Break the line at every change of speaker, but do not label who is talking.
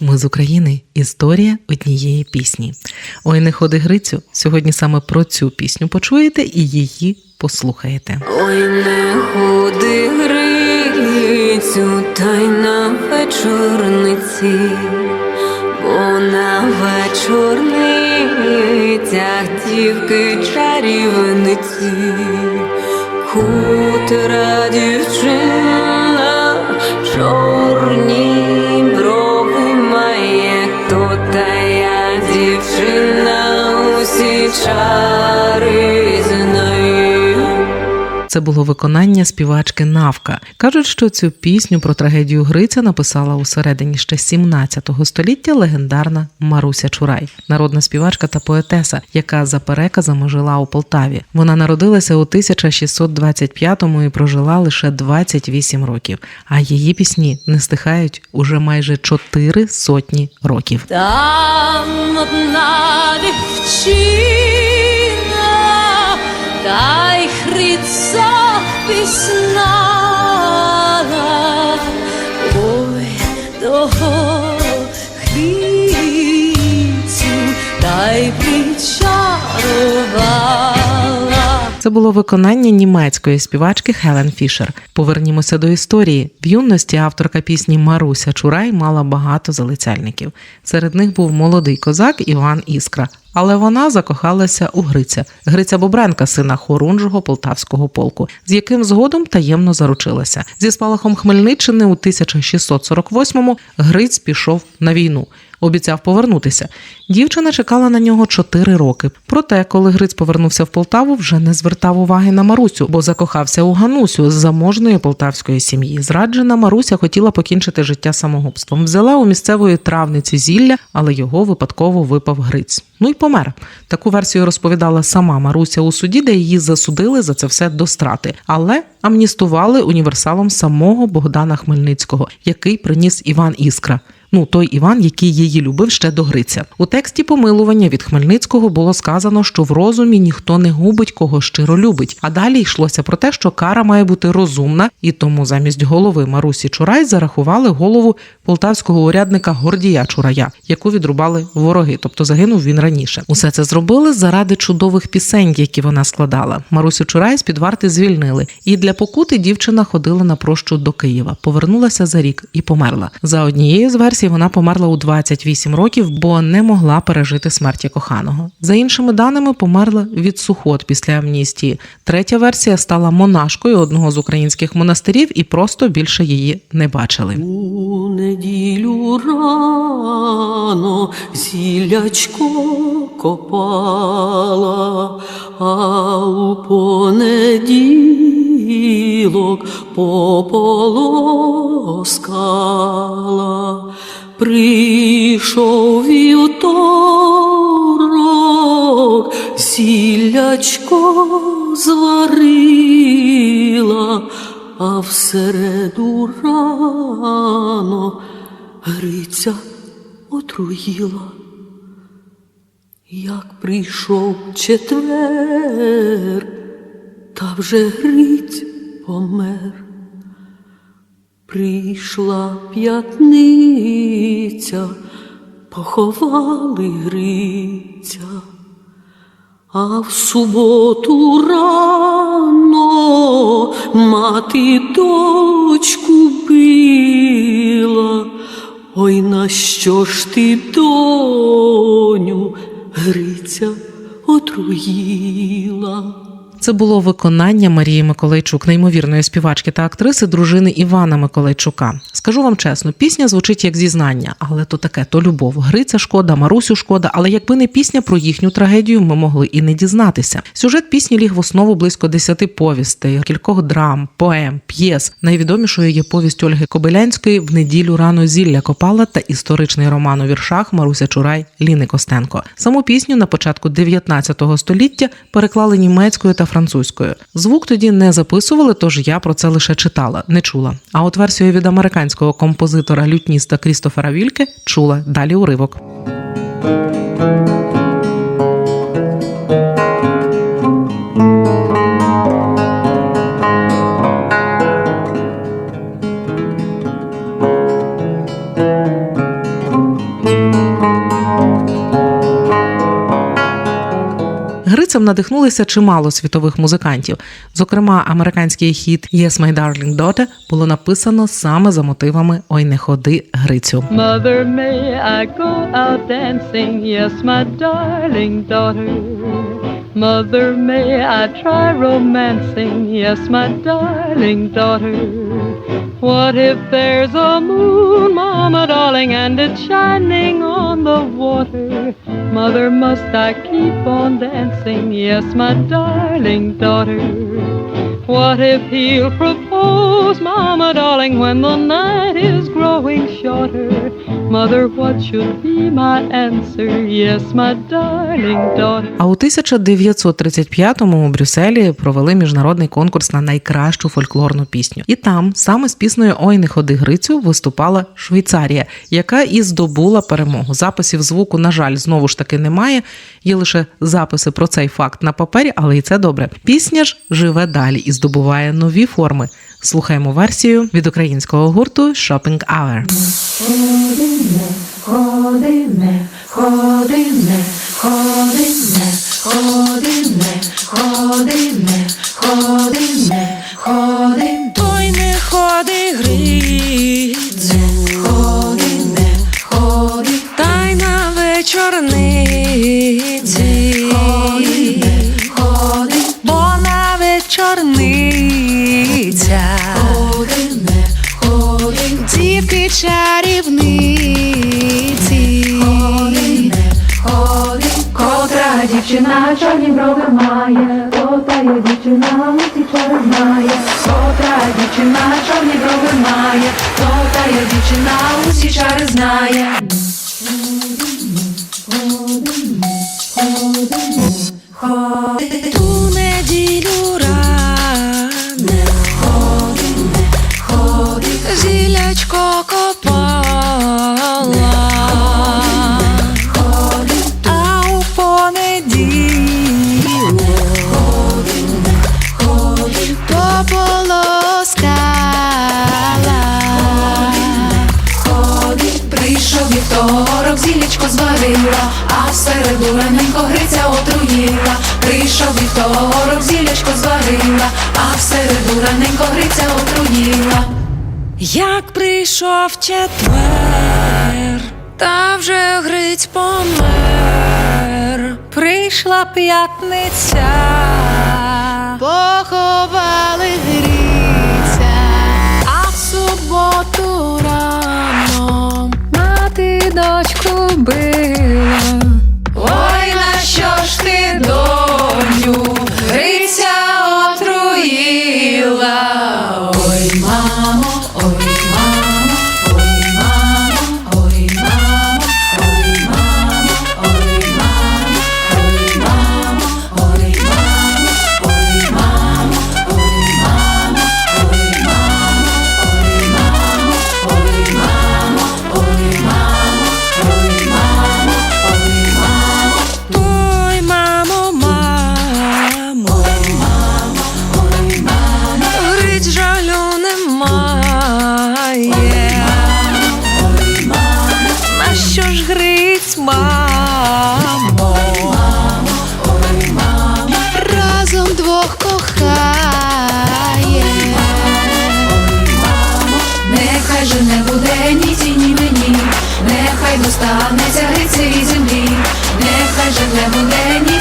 Ми з України. Історія однієї пісні. Ой, не ходи Грицю. Сьогодні саме про цю пісню почуєте і її послухаєте.
Ой, не ходи грицю, та й на вечорниці, бо на вечорницях дівки чарівниці, хутра дівчина, чорні усі чари знаю.
Це було виконання співачки Навка. Кажуть, що цю пісню про трагедію Гриця написала у середині ще 17 століття легендарна Маруся Чурай, народна співачка та поетеса, яка за переказами жила у Полтаві. Вона народилася у 1625-му і прожила лише 28 років. А її пісні не стихають уже майже чотири сотні років.
Там одна дівчина, та й хриця піснала, ой, того хрицю, та й причарувала.
Це було виконання німецької співачки Хелен Фішер. Повернімося до історії. В юності авторка пісні Маруся Чурай мала багато залицяльників. Серед них був молодий козак Іван Іскра. Але вона закохалася у Гриця, Гриця Бобренка, сина хорунжого полтавського полку, з яким згодом таємно заручилася. Зі спалахом Хмельниччини у 1648-му Гриць пішов на війну. Обіцяв повернутися. Дівчина чекала на нього чотири роки. Проте, коли Гриць повернувся в Полтаву, вже не звертав уваги на Марусю, бо закохався у Ганусю з заможної полтавської сім'ї. Зраджена Маруся хотіла покінчити життя самогубством. Взяла у місцевої травниці зілля, але його випадково випав Гриць. Ну й помер. Таку версію розповідала сама Маруся у суді, де її засудили за це все до страти, але амністували універсалом самого Богдана Хмельницького, який приніс Іван Іскра. Ну, той Іван, який її любив ще до Гриця. У тексті помилування від Хмельницького було сказано, що в розумі ніхто не губить, кого щиро любить. А далі йшлося про те, що кара має бути розумна, і тому замість голови Марусі Чурай зарахували голову полтавського урядника Гордія Чурая, яку відрубали вороги, тобто загинув він раніше. Усе це зробили заради чудових пісень, які вона складала. Марусю Чурай з під варти звільнили, і для покути дівчина ходила на прощу до Києва. Повернулася за рік і померла. За однією з версій вона померла у 28 років, бо не могла пережити смерті коханого. За іншими даними, померла від сухот після амністії. Третя версія стала монашкою одного з українських монастирів і просто більше її не бачили.
У неділю рано зілячко копала, а у понеділок пополоскала. Прийшов вівторок, зілячко зварила, а в середу рано Гриця отруїла. Як прийшов четвер, та вже Гриць помер. Прийшла п'ятниця, поховали Гриця. А в суботу рано мати дочку била. Ой, на що ж ти, доню, Гриця отруїла?
Це було виконання Марії Миколайчук, неймовірної співачки та актриси, дружини Івана Миколайчука. Скажу вам чесно, пісня звучить як зізнання, але то таке, то любов. Гриця шкода, Марусю шкода. Але якби не пісня про їхню трагедію, ми могли і не дізнатися. Сюжет пісні ліг в основу близько десяти повістей, кількох драм, поем, п'єс. Найвідомішою є повість Ольги Кобилянської в неділю рано зілля копала та історичний роман у віршах Маруся Чурай Ліни Костенко. Саму пісню на початку 19 століття переклали німецькою та французькою. Звук тоді не записували, тож я про це лише читала, не чула. А от версію від американського композитора лютніста Крістофера Вільке чула далі уривок. Надихнулися чимало світових музикантів. Зокрема, американський хіт «Yes, my darling daughter» було написано саме за мотивами Ой, не ходи Грицю.
Mother, may I go out dancing? Yes, my darling daughter. Mother, may I try romancing? Yes, my darling daughter. What if there's a moon, mama darling, and it's shining on the water? Mother, must I keep on dancing? Yes, my darling daughter. What if he'll propose, mama darling, when the night is growing shorter? Mother, what should be my answer? Yes, my darling daughter.
А у 1935-му у Брюсселі провели міжнародний конкурс на найкращу фольклорну пісню. І там саме з піснею Ой, не ходи Грицю виступала Швейцарія, яка і здобула перемогу. Записів звуку, на жаль, знову ж таки немає. Є лише записи про цей факт на папері, але і це добре. Пісня ж живе далі і здобуває нові форми. Слухаємо версію від українського гурту Shopping Hour.
Ходиме, ходиме, ходиме, ходиме, чорні брови має, кота є дівчина мусить чорт знає, Котра дівчина чорні брови має, Котра дівчина усі чари знає.
Ту неділю ранне, ходимо, ходить, зілячко
копне. Вівторок, зілечко зварила, а в середу раненько Гриця отруїла. Прийшов вівторок, зілечко зварила, а в середу раненько Гриця отруїла.
Як прийшов четвер, та вже Гриць помер. Прийшла п'ятниця,
боротьби.
нехай же не буде ні тіні мені, нехай достанеться грицеві землі,
нехай же не буде ні.